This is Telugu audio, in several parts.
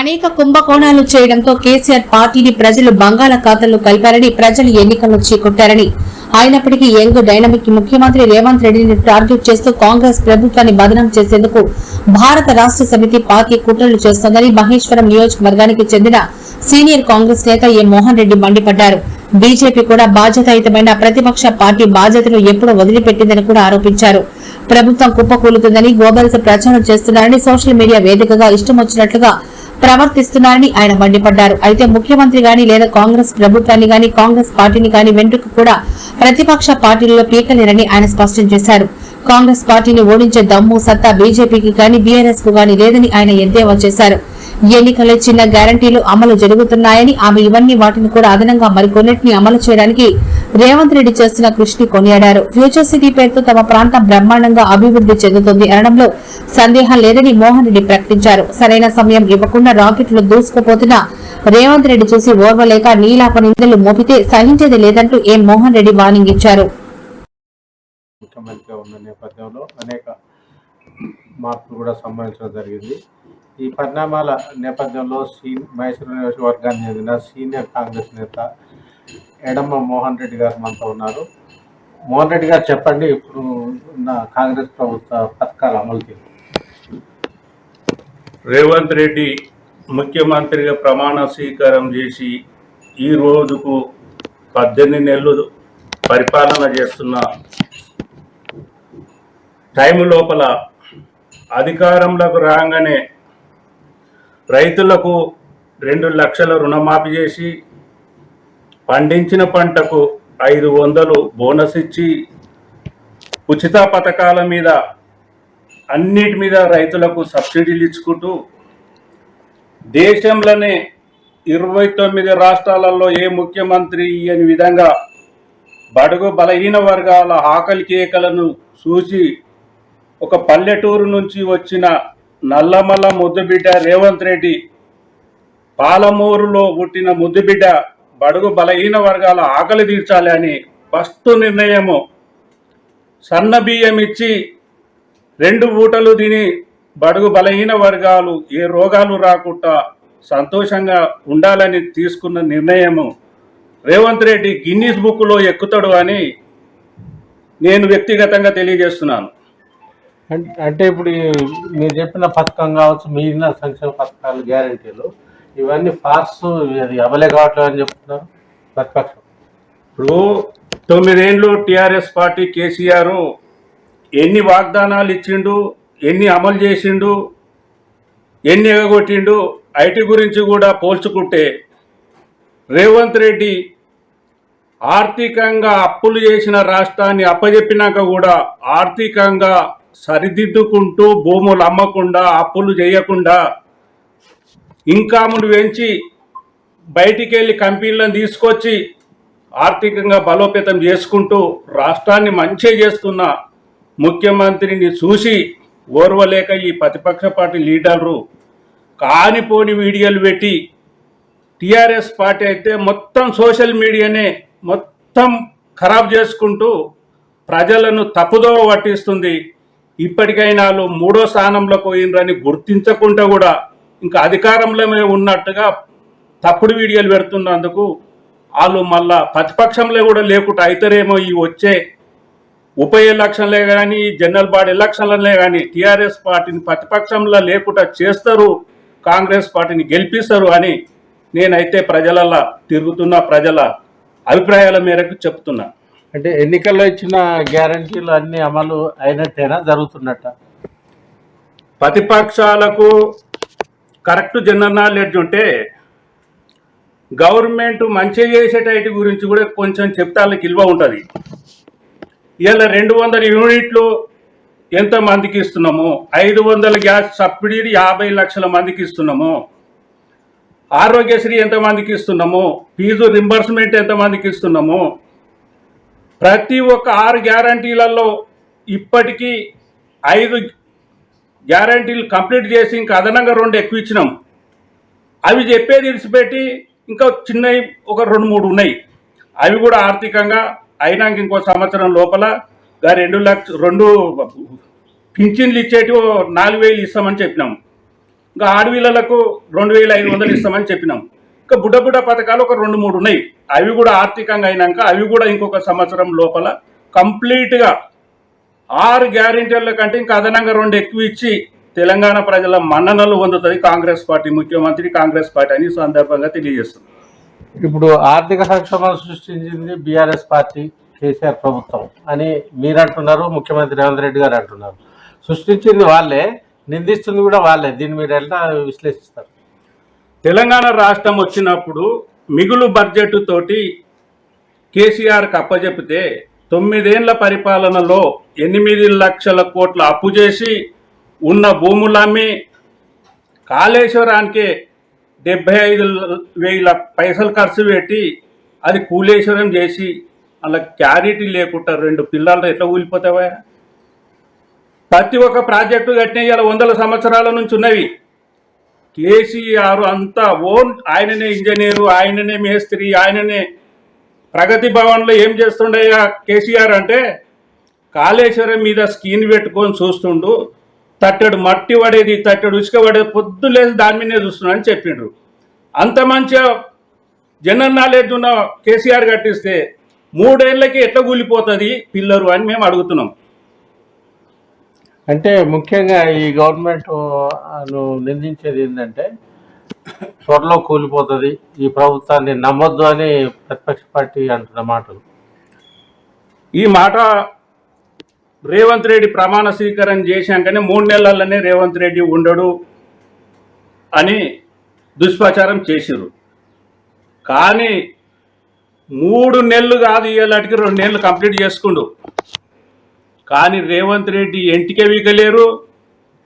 అనేక కుంభకోణాలు చేయడంతో కేసీఆర్ పార్టీని ప్రజలు బంగాళాఖాతంలో కలిపారని ప్రజలు ఎన్నికల్లో చీకొట్టారని. అయినప్పటికీ యంగ్ డైనమిక్ ముఖ్యమంత్రి రేవంత్ రెడ్డిని టార్గెట్ చేస్తూ కాంగ్రెస్ ప్రభుత్వాన్ని బదనం చేసేందుకు భారత రాష్ట్ర సమితి పార్టీ కుట్రలు చేస్తోందని మహేశ్వరం నియోజకవర్గానికి చెందిన సీనియర్ కాంగ్రెస్ నేత ఏ మోహన్ రెడ్డి మండిపడ్డారు. బీజేపీ కూడా బాధ్యతాయుతమైన ప్రతిపక్ష పార్టీ బాధ్యతను ఎప్పుడూ వదిలిపెట్టిందని కూడా ఆరోపించారు. ప్రభుత్వం కుప్పకూలుతుందని గోబెల్స్ ప్రచారం చేస్తున్నారని సోషల్ మీడియా వేదికగా ఇష్టం వచ్చినట్లుగా ప్రవర్తిస్తున్నారని ఆయన మండిపడ్డారు. అయితే ముఖ్యమంత్రి గాని లేదా కాంగ్రెస్ ప్రభుత్వాన్ని గాని కాంగ్రెస్ పార్టీని గాని వెంట్రుకు కూడా ప్రతిపక్ష పార్టీలలో పీకలేరని ఆయన స్పష్టం చేశారు. కాంగ్రెస్ పార్టీని ఓడించే దమ్ము సత్తా బీజేపీకి గాని బీఆర్ఎస్కు గాని లేదని ఆయన ఎద్దేవా చేశారు. ఎన్నికల చిన్న గ్యారంటీలు అమలు జరుగుతున్నాయని ఆమె ఇవన్నీ వాటిని కూడా అదనంగా మరికొన్నిటిని అమలు చేయడానికి రేవంత్ రెడ్డి చేస్తున్న కృషిని కొనియాడారు. ఫ్యూచర్ సిటీ పేరుతో తమ ప్రాంతం బ్రహ్మాండంగా అభివృద్ధి చెందుతుంది అనడంలో సందేహం లేదని మోహన్ రెడ్డి ప్రకటించారు. సరైన సమయం ఇవ్వకుండా రాకెట్లు దూసుకుపోతున్న రేవంత్ రెడ్డి చూసి ఓర్వలేక నీలాప నిందలు మోపితే సహించేది లేదంటూ ఏ మోహన్ రెడ్డి వార్నింగ్ ఇచ్చారు. ఉన్న నేపథ్యంలో అనేక మార్పులు కూడా సంభవించడం జరిగింది. ఈ పరిణామాల నేపథ్యంలో సీ మైసూరు నియోజకవర్గానికి చెందిన సీనియర్ కాంగ్రెస్ నేత ఎడమ మోహన్ రెడ్డి గారు మనతో ఉన్నారు. మోహన్ రెడ్డి గారు చెప్పండి ఇప్పుడు ఉన్న కాంగ్రెస్ ప్రభుత్వ పథకాల అమలు తీరు రేవంత్ రెడ్డి ముఖ్యమంత్రిగా ప్రమాణ స్వీకారం చేసి ఈ రోజుకు పద్దెనిమిది నెలలు పరిపాలన చేస్తున్న టైం లోపల అధికారంలోకి రాగానే రైతులకు రెండు లక్షల రుణమాఫీ చేసి పండించిన పంటకు ఐదు వందలు బోనస్ ఇచ్చి ఉచిత పథకాల మీద అన్నిటి మీద రైతులకు సబ్సిడీలు ఇచ్చుకుంటూ దేశంలోనే ఇరవై తొమ్మిది రాష్ట్రాలలో ఏ ముఖ్యమంత్రి ఇయ్యని విధంగా బడుగు బలహీన వర్గాల ఆకలి కేకలను చూసి ఒక పల్లెటూరు నుంచి వచ్చిన నల్లమల్ల ముద్దుబిడ్డ రేవంత్ రెడ్డి పాలమూరులో పుట్టిన ముద్దుబిడ్డ బడుగు బలహీన వర్గాల ఆకలి తీర్చాలి అని ఫస్ట్ నిర్ణయము. సన్న బియ్యం ఇచ్చి రెండు పూటలు తిని బడుగు బలహీన వర్గాలు ఏ రోగాలు రాకుండా సంతోషంగా ఉండాలని తీసుకున్న నిర్ణయము. రేవంత్ రెడ్డి గిన్నీస్ బుక్లో ఎక్కుతాడు అని నేను వ్యక్తిగతంగా తెలియజేస్తున్నాను. అంటే ఇప్పుడు మీరు చెప్పిన పథకం కావచ్చు మిగిలిన సంక్షేమ పథకాలు గ్యారంటీలు ఇవన్నీ ఫార్స్ అది అమలే కావట్లేదు అని చెప్తున్నారు ప్రతిపక్షం. ఇప్పుడు తొమ్మిదేండ్లు టిఆర్ఎస్ పార్టీ కేసీఆర్ ఎన్ని వాగ్దానాలు ఇచ్చిండు ఎన్ని అమలు చేసిండు ఎన్ని ఎగగొట్టిండు ఐటీ గురించి కూడా పోల్చుకుంటే రేవంత్ రెడ్డి ఆర్థికంగా అప్పులు చేసిన రాష్ట్రాన్ని అప్పజెప్పినాక కూడా ఆర్థికంగా సరిదిద్దుకుంటూ భూములు అమ్మకుండా అప్పులు చేయకుండా ఇంకామును పెంచి బయటికి వెళ్ళి కంపెనీలను తీసుకొచ్చి ఆర్థికంగా బలోపేతం చేసుకుంటూ రాష్ట్రాన్ని మంచిగా చేస్తున్న ముఖ్యమంత్రిని చూసి ఓర్వలేక ఈ ప్రతిపక్ష పార్టీ లీడర్లు కానిపోని వీడియోలు పెట్టి టీఆర్ఎస్ పార్టీ అయితే మొత్తం సోషల్ మీడియానే మొత్తం ఖరాబ్ చేసుకుంటూ ప్రజలను తప్పుదోవ పట్టిస్తుంది. ఇప్పటికైనా వాళ్ళు మూడో స్థానంలో పోయినరని గుర్తించకుండా కూడా ఇంకా అధికారంలోనే ఉన్నట్టుగా తప్పుడు వీడియోలు పెడుతున్నందుకు వాళ్ళు మళ్ళా ప్రతిపక్షంలో కూడా లేకుండా అవుతారేమో ఈ వచ్చే ఉప ఎలక్షన్లే కానీ జనరల్ బాడీ ఎలక్షన్లనే కానీ టీఆర్ఎస్ పార్టీని ప్రతిపక్షంలో లేకుండా చేస్తారు కాంగ్రెస్ పార్టీని గెలిపిస్తారు అని నేనైతే ప్రజలలా తిరుగుతున్న ప్రజల అభిప్రాయాల మేరకు చెప్తున్నా. అంటే ఎన్నికల్లో ఇచ్చిన గ్యారంటీలు అన్ని అమలు అయినట్టేనా? జరుగుతున్నట్ట. ప్రతిపక్షాలకు కరెక్ట్ జనరల్ నాలెడ్జ్ ఉంటే గవర్నమెంట్ మంచి చేసేటటి గురించి కూడా కొంచెం చెప్తే వాళ్ళకి ఇల్వ ఉంటుంది. ఇలా రెండు వందల యూనిట్లు ఎంత మందికి ఇస్తున్నాము? ఐదు వందల గ్యాస్ సబ్సిడీ యాభై లక్షల మందికి ఇస్తున్నాము. ఆరోగ్యశ్రీ ఎంతమందికి ఇస్తున్నాము? ఫీజు రింబర్స్మెంట్ ఎంతమందికి ఇస్తున్నాము? ప్రతి ఒక్క ఆరు గ్యారంటీలలో ఇప్పటికీ ఐదు గ్యారంటీలు కంప్లీట్ చేసి ఇంకా అదనంగా రెండు ఎక్కువ ఇచ్చినాం. అవి చెప్పేది విడిచిపెట్టి ఇంకా చిన్నవి ఒక రెండు మూడు ఉన్నాయి. అవి కూడా ఆర్థికంగా అయినాక ఇంకో సంవత్సరం లోపల రెండు లక్ష రెండు పింఛన్లు ఇచ్చేటి ఓ నాలుగు వేలు ఇస్తామని చెప్పినాం. ఇంకా ఆడవిళ్ళలకు రెండు వేల ఐదు వందలు ఇస్తామని చెప్పినాం. ఇంకా బుడ్డ బుడ్డ పథకాలు ఒక రెండు మూడు ఉన్నాయి. అవి కూడా ఆర్థికంగా అయినాక అవి కూడా ఇంకొక సంవత్సరం లోపల కంప్లీట్గా ఆరు గ్యారెంటీల కంటే ఇంకా అదనంగా రెండు ఎక్కువ ఇచ్చి తెలంగాణ ప్రజల మన్ననలు పొందుతుంది కాంగ్రెస్ పార్టీ ముఖ్యమంత్రి కాంగ్రెస్ పార్టీ అని సందర్భంగా తెలియజేస్తుంది ఇప్పుడు ఆర్థిక సంక్షోభం సృష్టించింది బీఆర్ఎస్ పార్టీ కేసీఆర్ ప్రభుత్వం అని మీరు అంటున్నారు ముఖ్యమంత్రి రేవంత్ రెడ్డి గారు అంటున్నారు. సృష్టించింది వాళ్ళే నిందిస్తుంది కూడా వాళ్ళే. దీన్ని మీరు ఎలా విశ్లేషిస్తారు? తెలంగాణ రాష్ట్రం వచ్చినప్పుడు మిగులు బడ్జెట్ తోటి కేసీఆర్కి అప్పజెపితే తొమ్మిదేళ్ళ పరిపాలనలో ఎనిమిది లక్షల కోట్ల అప్పు చేసి ఉన్న భూములమ్మి కాళేశ్వరానికి డెబ్బై ఐదు వేల పైసలు ఖర్చు పెట్టి అది కూలేశ్వరం చేసి అలా క్యారిటీ లేకుండా రెండు పిల్లలు ఎట్లా కూలిపోతావా ప్రతి ఒక్క ప్రాజెక్టు కట్టిన ఇలా వందల సంవత్సరాల నుంచి ఉన్నవి. కేసీఆర్ అంతా ఓన్ ఆయననే ఇంజనీరు ఆయననే మేస్త్రి ఆయననే ప్రగతి భవన్లో ఏం చేస్తుండయ్యా కేసీఆర్ అంటే కాళేశ్వరం మీద స్కీన్ పెట్టుకొని చూస్తుండు తట్టడు మట్టి పడేది తట్టడు ఉసుక పడేది పొద్దు లేదు దాని మీదనే చూస్తున్నాడు అని చెప్పిండ్రు అంత మంచిగా జనరల్ నాలెడ్జ్ ఉన్న కేసీఆర్ కట్టిస్తే మూడేళ్ళకి ఎట్లా కూలిపోతుంది పిల్లరు అని మేము అడుగుతున్నాం. అంటే ముఖ్యంగా ఈ గవర్నమెంట్ నిందించేది ఏంటంటే త్వరలో కూలిపోతుంది ఈ ప్రభుత్వాన్ని నమ్మొద్దు అని ప్రతిపక్ష పార్టీ అంటున్న మాటలు. ఈ మాట రేవంత్ రెడ్డి ప్రమాణ స్వీకారం చేశాకనే మూడు నెలల్లోనే రేవంత్ రెడ్డి ఉండడు అని దుష్ప్రచారం చేసిరు కానీ మూడు నెలలు కాదు ఇయ్యేలాటికి రెండు నెలలు కంప్లీట్ చేసుకుండు. కానీ రేవంత్ రెడ్డి ఎంటికే వీకలేరు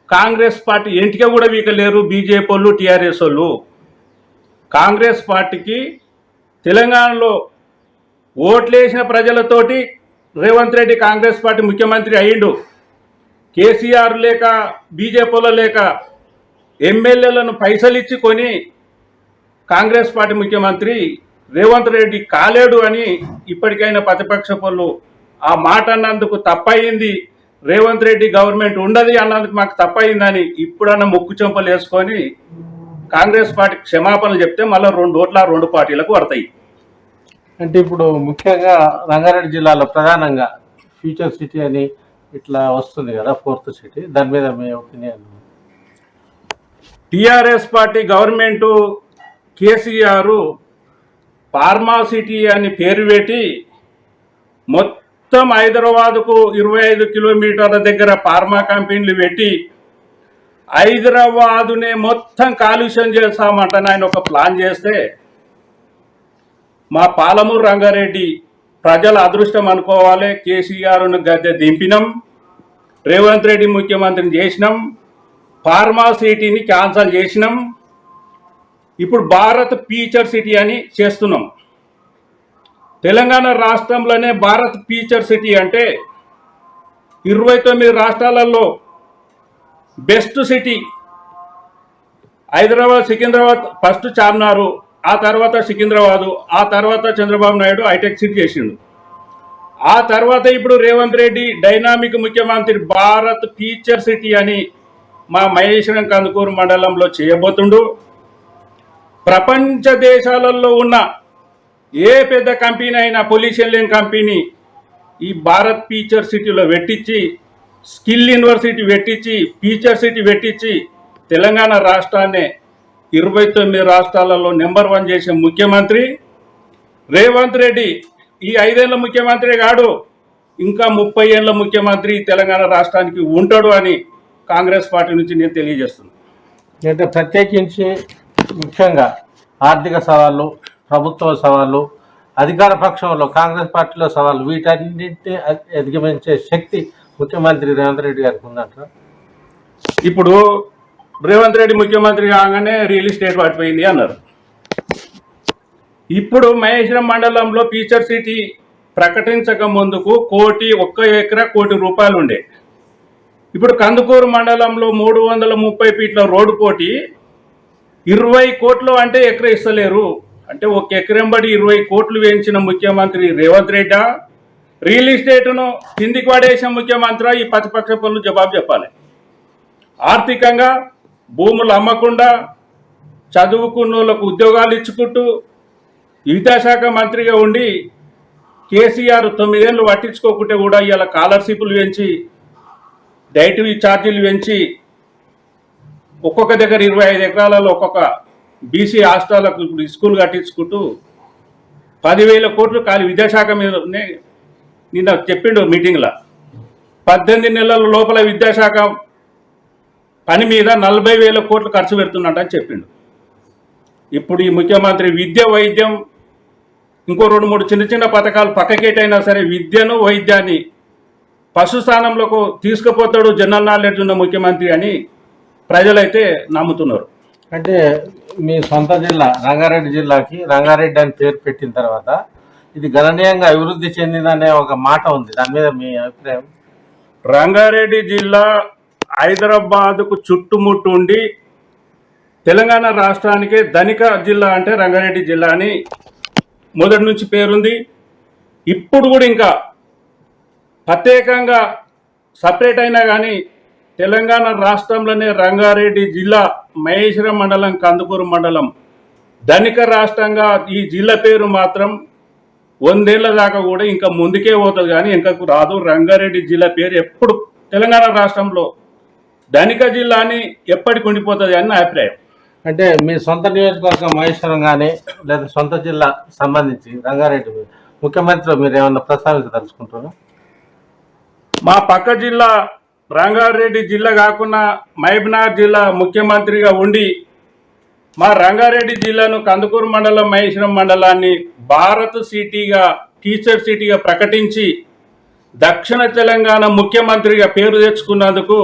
కాంగ్రెస్ పార్టీ ఎంటికే కూడా వీకలేరు బీజేపీ వాళ్ళు టీఆర్ఎస్ వాళ్ళు. కాంగ్రెస్ పార్టీకి తెలంగాణలో ఓట్లేసిన ప్రజలతోటి రేవంత్ రెడ్డి కాంగ్రెస్ పార్టీ ముఖ్యమంత్రి అయ్యిండు. కేసీఆర్ లేక బీజేపీలో లేక ఎమ్మెల్యేలను పైసలు ఇచ్చి కొని కాంగ్రెస్ పార్టీ ముఖ్యమంత్రి రేవంత్ రెడ్డి కాలేడు అని ఇప్పటికైనా ప్రతిపక్ష పనులు ఆ మాట అన్నందుకు తప్పయింది. రేవంత్ రెడ్డి గవర్నమెంట్ ఉండదు అన్నందుకు మాకు తప్పయిందని ఇప్పుడన్నా ముక్కు చెంపలు వేసుకొని కాంగ్రెస్ పార్టీ క్షమాపణలు చెప్తే మళ్ళీ రెండు ఓట్ల రెండు పార్టీలకు పడతాయి. అంటే ఇప్పుడు ముఖ్యంగా రంగారెడ్డి జిల్లాలో ప్రధానంగా ఫ్యూచర్ సిటీ అని ఇట్లా వస్తుంది కదా ఫోర్త్ సిటీ దాని మీద మీ opinion TRS party government KCR pharma city అని పేరు పెట్టి మొత్తం మొత్తం హైదరాబాద్కు ఇరవై ఐదు కిలోమీటర్ల దగ్గర ఫార్మా కంపెనీలు పెట్టి హైదరాబాదునే మొత్తం కాలుష్యం చేస్తామంట ఆయన ఒక ప్లాన్ చేస్తే మా పాలమూరు రంగారెడ్డి ప్రజల అదృష్టం అనుకోవాలి. కేసీఆర్ను గద్దె దింపినాం. రేవంత్ రెడ్డి ముఖ్యమంత్రిని చేసినాం. ఫార్మా సిటీని క్యాన్సల్ చేసినాం. ఇప్పుడు భారత్ ఫీచర్ సిటీ అని చేస్తున్నాం. తెలంగాణ రాష్ట్రంలోనే భారత్ ఫీచర్ సిటీ అంటే ఇరవై తొమ్మిది రాష్ట్రాలలో best city Hyderabad Secunderabad first Charminar ఆ తర్వాత సికింద్రాబాదు ఆ తర్వాత చంద్రబాబు నాయుడు హైటెక్ సిటీ చేసిండు. ఆ తర్వాత ఇప్పుడు రేవంత్ రెడ్డి డైనామిక్ ముఖ్యమంత్రి భారత్ ఫీచర్ సిటీ అని మా మహేశ్వరం కందుకూరు మండలంలో చేయబోతుండు. ప్రపంచ దేశాలలో ఉన్న ఏ పెద్ద కంపెనీ అయినా పొల్యూషన్ లేని కంపెనీ ఈ భారత్ ఫీచర్ సిటీలో పెట్టించి స్కిల్ యూనివర్సిటీ పెట్టించి ఫీచర్ సిటీ పెట్టించి తెలంగాణ రాష్ట్రాన్ని ఇరవై తొమ్మిది రాష్ట్రాలలో నెంబర్ వన్ చేసే ముఖ్యమంత్రి రేవంత్ రెడ్డి. ఈ ఐదేళ్ళ ముఖ్యమంత్రి కాడు. ఇంకా ముప్పై ఏళ్ళ ముఖ్యమంత్రి తెలంగాణ రాష్ట్రానికి ఉంటాడు అని కాంగ్రెస్ పార్టీ నుంచి నేను తెలియజేస్తున్నాను అంటే ప్రత్యేకించి ముఖ్యంగా ఆర్థిక సవాళ్ళు ప్రభుత్వ సవాళ్ళు అధికార పక్షంలో కాంగ్రెస్ పార్టీలో సవాళ్ళు వీటన్నింటినీ అధి- అధిగమించే శక్తి ముఖ్యమంత్రి రేవంత్ రెడ్డి గారికి ఉందంట. ఇప్పుడు రేవంత్ రెడ్డి ముఖ్యమంత్రి కాగానే రియల్ ఎస్టేట్ పడిపోయింది అన్నారు. ఇప్పుడు మహేశ్వరం మండలంలో ఫీచర్ సిటీ ప్రకటించక ముందుకు కోటి ఒక్క ఎకరా కోటి రూపాయలు ఉండే. ఇప్పుడు కందుకూరు మండలంలో మూడు వందల ముప్పై ఫీట్ల రోడ్డు పోటీ ఇరవై కోట్లు అంటే ఎకర ఇస్తలేరు. అంటే ఒక ఎకరం బడి ఇరవై కోట్లు వేయించిన ముఖ్యమంత్రి రేవంత్ రెడ్డి రియల్ ఎస్టేట్ను కిందికి పడేసిన ముఖ్యమంత్రి ఈ ప్రతిపక్ష పనులు జవాబు చెప్పాలి. ఆర్థికంగా భూములు అమ్మకుండా చదువుకున్న వాళ్ళకు ఉద్యోగాలు ఇచ్చుకుంటూ విద్యాశాఖ మంత్రిగా ఉండి కేసీఆర్ తొమ్మిదేళ్ళు పట్టించుకోకుంటే కూడా ఇవాళ స్కాలర్షిప్లు పెంచి డైట్ ఛార్జీలు పెంచి ఒక్కొక్క దగ్గర ఇరవై ఐదు ఎకరాలలో ఒక్కొక్క బీసీ హాస్టళ్ళకు ఇప్పుడు స్కూల్ కట్టించుకుంటూ పదివేల కోట్లు ఖాళీ విద్యాశాఖ మీద నిన్న చెప్పిండు మీటింగ్లో. పద్దెనిమిది నెలల లోపల విద్యాశాఖ పని మీద నలభై వేల కోట్లు ఖర్చు పెడుతున్నట్టు అని చెప్పిండు. ఇప్పుడు ఈ ముఖ్యమంత్రి విద్య వైద్యం ఇంకో రెండు మూడు చిన్న చిన్న పథకాలు పక్కకేటైనా సరే విద్యను వైద్యాన్ని పశు స్థానంలోకి తీసుకుపోతాడు జనరల్ నాలెడ్జ్ ఉన్న ముఖ్యమంత్రి అని ప్రజలైతే నమ్ముతున్నారు. అంటే మీ సొంత జిల్లా రంగారెడ్డి జిల్లాకి రంగారెడ్డి అని పేరు పెట్టిన తర్వాత ఇది గణనీయంగా అభివృద్ధి చెందిందనే ఒక మాట ఉంది. దాని మీద మీ అభిప్రాయం? రంగారెడ్డి జిల్లా హైదరాబాద్కు చుట్టుముట్టు ఉండి తెలంగాణ రాష్ట్రానికి ధనిక జిల్లా అంటే రంగారెడ్డి జిల్లా అని మొదటి నుంచి పేరుంది. ఇప్పుడు కూడా ఇంకా ప్రత్యేకంగా సపరేట్ అయినా కానీ తెలంగాణ రాష్ట్రంలోనే రంగారెడ్డి జిల్లా మహేశ్వరం మండలం కందుకూరు మండలం. ధనిక రాష్ట్రంగా ఈ జిల్లా పేరు మాత్రం వందేళ్ళ దాకా కూడా ఇంకా ముందుకే పోతుంది కానీ ఇంకకు రాదు. రంగారెడ్డి జిల్లా పేరు ఎప్పుడు తెలంగాణ రాష్ట్రంలో ధనిక జిల్లా అని ఎప్పటికి ఉండిపోతుంది అని నా అభిప్రాయం. అంటే మీ సొంత నియోజకవర్గం మహేశ్వరం కానీ లేదా సొంత జిల్లా సంబంధించి రంగారెడ్డి ముఖ్యమంత్రిలో మీరు ఏమన్నా ప్రస్తావించదలుచుకుంటారా? మా పక్క జిల్లా రంగారెడ్డి జిల్లా కాకుండా మహబూబ్నగర్ జిల్లా ముఖ్యమంత్రిగా ఉండి మా రంగారెడ్డి జిల్లాను కందుకూరు మండలం మహేశ్వరం మండలాన్ని భారత్ సిటీగా టీచర్ సిటీగా ప్రకటించి దక్షిణ తెలంగాణ ముఖ్యమంత్రిగా పేరు తెచ్చుకున్నందుకు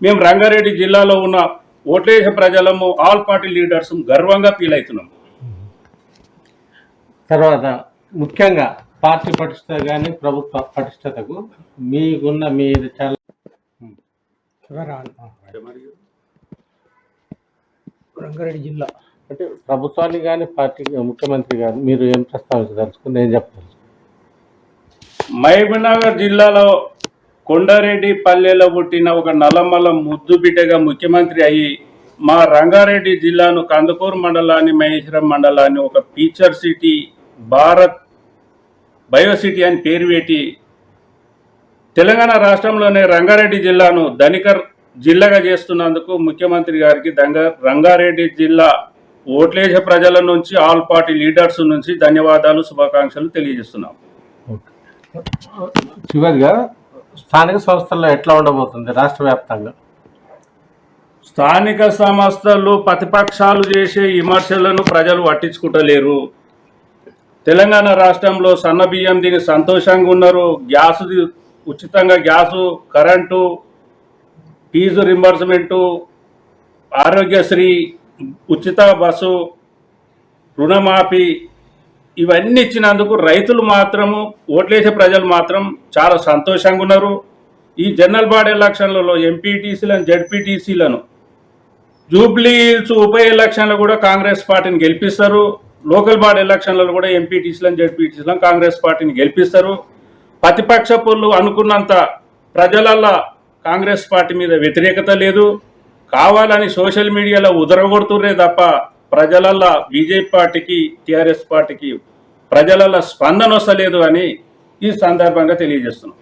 మేము రంగారెడ్డి జిల్లాలో ఉన్న ఓట్లేసే ప్రజలము ఆల్ పార్టీ లీడర్స్ గర్వంగా ఫీల్ అవుతున్నాం తర్వాత ముఖ్యంగా పార్టీ పటిష్టత కానీ ప్రభుత్వ పటిష్టతకు మీకున్న మీరు చాలా రంగారెడ్డి జిల్లా. అంటే ప్రభుత్వాన్ని కానీ పార్టీ ముఖ్యమంత్రి కానీ మీరు ఏం ప్రస్తావించదలుచుకుని నేను చెప్తాను మహబూబ్నగర్ జిల్లాలో కొండారెడ్డి పల్లెలో పుట్టిన ఒక నల్లమల్ల ముద్దు బిడ్డగా ముఖ్యమంత్రి అయ్యి మా రంగారెడ్డి జిల్లాను కందుకూరు మండలాన్ని మహేశ్వరం మండలాన్ని ఒక future city Bharat bio city అని పేరు పెట్టి తెలంగాణ రాష్ట్రంలోనే రంగారెడ్డి జిల్లాను ధనికర్ జిల్లాగా చేస్తున్నందుకు ముఖ్యమంత్రి గారికి దంగ రంగారెడ్డి జిల్లా ఓట్లేసే ప్రజల నుంచి ఆల్ పార్టీ లీడర్స్ నుంచి ధన్యవాదాలు శుభాకాంక్షలు తెలియజేస్తున్నాం. చివరిగా స్థానిక సంస్థల్లో ఎట్లా ఉండబోతుంది రాష్ట్ర వ్యాప్తంగా? స్థానిక సంస్థలు ప్రతిపక్షాలు చేసే విమర్శలను ప్రజలు పట్టించుకుంటలేరు. తెలంగాణ రాష్ట్రంలో సన్న బియ్యం దీని సంతోషంగా ఉన్నారు గ్యాస్ ఉచితంగా gas current fee reimbursement Aarogyasri ఉచిత బస్సు రుణమాఫీ ఇవన్నీ ఇచ్చినందుకు రైతులు మాత్రము ఓట్లేసే ప్రజలు మాత్రం చాలా సంతోషంగా ఉన్నారు. ఈ జనరల్ బాడీ ఎలక్షన్లలో ఎంపీటీసీలను జడ్పీటీసీలను జూబ్లీ హిల్స్ ఉప ఎలక్షన్లో కూడా కాంగ్రెస్ పార్టీని గెలిపిస్తారు. లోకల్ బాడీ ఎలక్షన్లలో కూడా ఎంపీటీసీలను జడ్పీటీసీలను కాంగ్రెస్ పార్టీని గెలిపిస్తారు. ప్రతిపక్ష పొల్లు అనుకున్నంత ప్రజలల్లో కాంగ్రెస్ పార్టీ మీద వ్యతిరేకత లేదు. కావాలని సోషల్ మీడియాలో ఉదరగొడుతుర్రే తప్ప ప్రజలల్లో బీజేపీ పార్టీకి టీఆర్ఎస్ పార్టీకి ప్రజలల్లో స్పందన వస్తలేదు అని ఈ సందర్భంగా తెలియజేస్తున్నాం.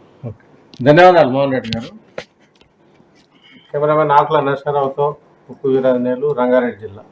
ధన్యవాదాలు మోహన్ రెడ్డి గారు. కెమెరామెన్ ఆకుల నరసరావుతో ఉప్పు వీరాజనేలు రంగారెడ్డి జిల్లా.